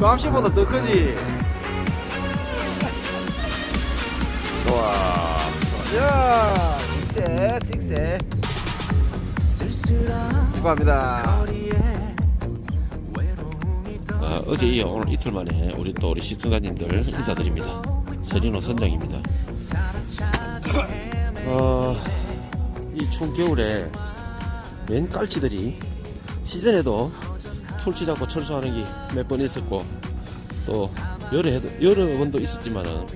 감시보다 더 크지? 좋아. 야, 찍새, 찍새. 축하합니다. 아, 어제 이어 오늘 이틀 만에 우리 또 우리 시청자님들 인사드립니다. 서진호 선장입니다. 어, 이 추운 겨울에 맨 깔치들이 시즌에도 풀치 잡고 철수하는 게 몇 번 있었고 또 여러 해도 여러 번도 있었지만은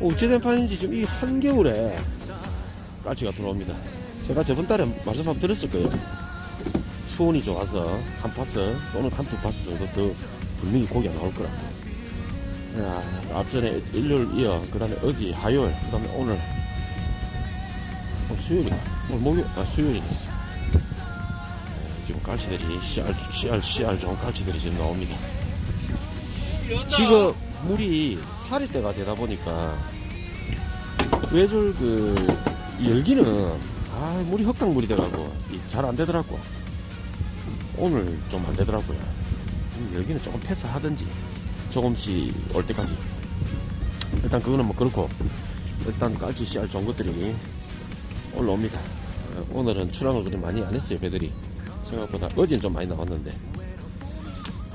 어찌된 판인지 지금 이 한겨울에 깔치가 들어옵니다. 제가 저번 달에 말씀 한번 드렸을 거예요. 수온이 좋아서 한 파스 또는 한 두 파스 정도 더 분명히 고기가 나올 거라고. 야, 앞전에 일요일 이어, 그 다음에 어제 화요일, 그 다음에 오늘, 어, 수요일인가? 오늘 목요일, 아, 수요일이네. 네, 지금 깔치들이, 씨알, 씨알, 씨알 좋은 깔치들이 지금 나옵니다. 지금 물이 살이 때가 되다 보니까, 외줄 그, 열기는, 아, 물이 흑강물이 돼가고, 잘 안 되더라고. 오늘 좀 안 되더라고요. 음, 여기는 조금 패스하든지 조금씩 올 때까지. 일단 그거는 뭐 그렇고 일단 깔치 씨알 좋은 것들이 올라옵니다. 어, 오늘은 출항을 그리 많이 안 했어요 배들이 생각보다 어제는 좀 많이 나왔는데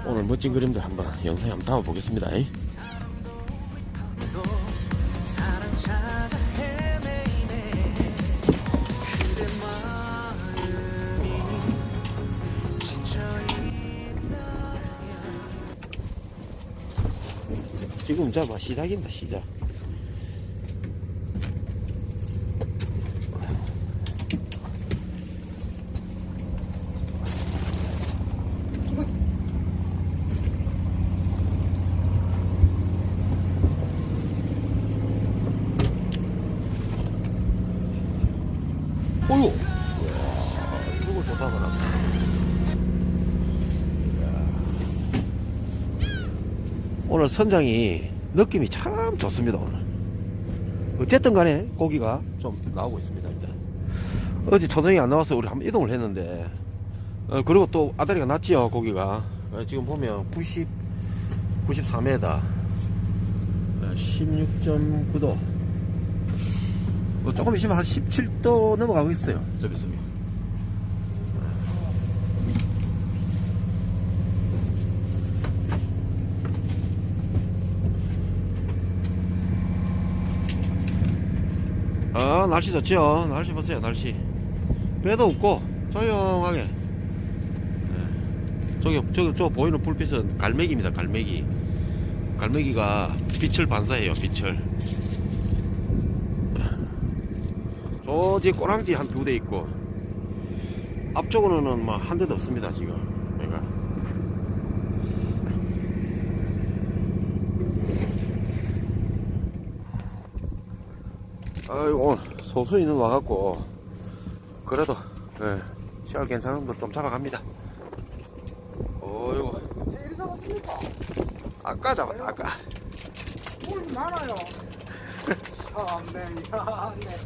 오늘 멋진 그림들 한번 영상에 한번 담아 보겠습니다. 지금 자봐 시작입니다 시작. 어유, 이거 좋다 그라. 오늘 선장이 느낌이 참 좋습니다 오늘. 어쨌든 간에 고기가 좀 나오고 있습니다 일단. 어제 초정이 안 나와서 우리 한번 이동을 했는데 어, 그리고 또 아다리가 낮지요 고기가. 어, 지금 보면 90 93m 16.9도. 뭐 조금 있으면 한 17도 넘어가고 있어요. 저기 있으면 아 날씨 좋죠 날씨 보세요 날씨. 배도 없고 조용하게. 예. 저기 저기 저 보이는 불빛은 갈매기입니다 갈매기. 갈매기가 빛을 반사해요 빛을 저 뒤에 꼬랑지 한 두 대 있고 앞쪽으로는 뭐한 대도 없습니다 지금 그러니까 아이고 소수이는 와갖고 그래도 예, 씨알 괜찮은 걸좀 잡아갑니다 어이구 제일 잡았습니까? 아까 잡았다 아까 물 많아요. 참네, 야, 네.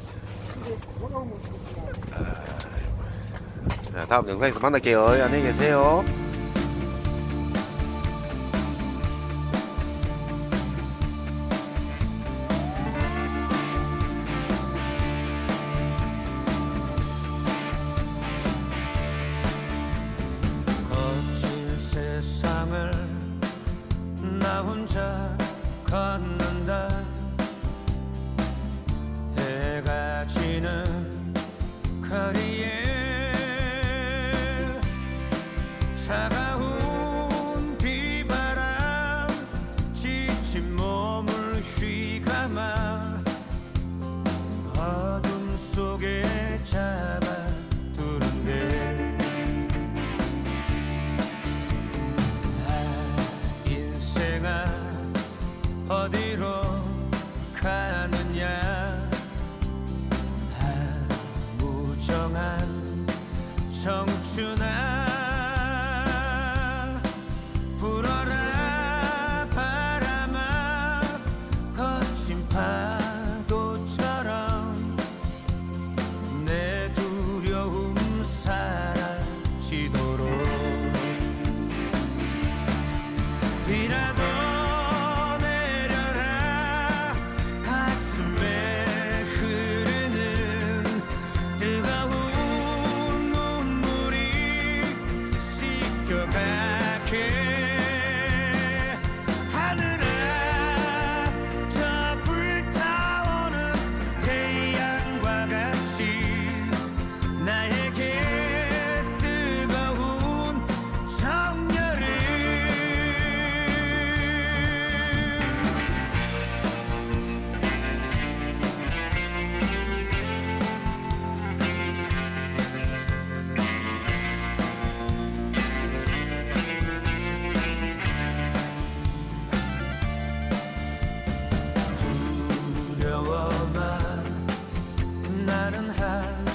자, 다음 영상에서 만날게요. 안녕히 계세요. 세상을 나 혼자 걷는다 속에 잡아두는데. 아, 인생아 어디로 가느냐. 아, 무정한 청춘아 side.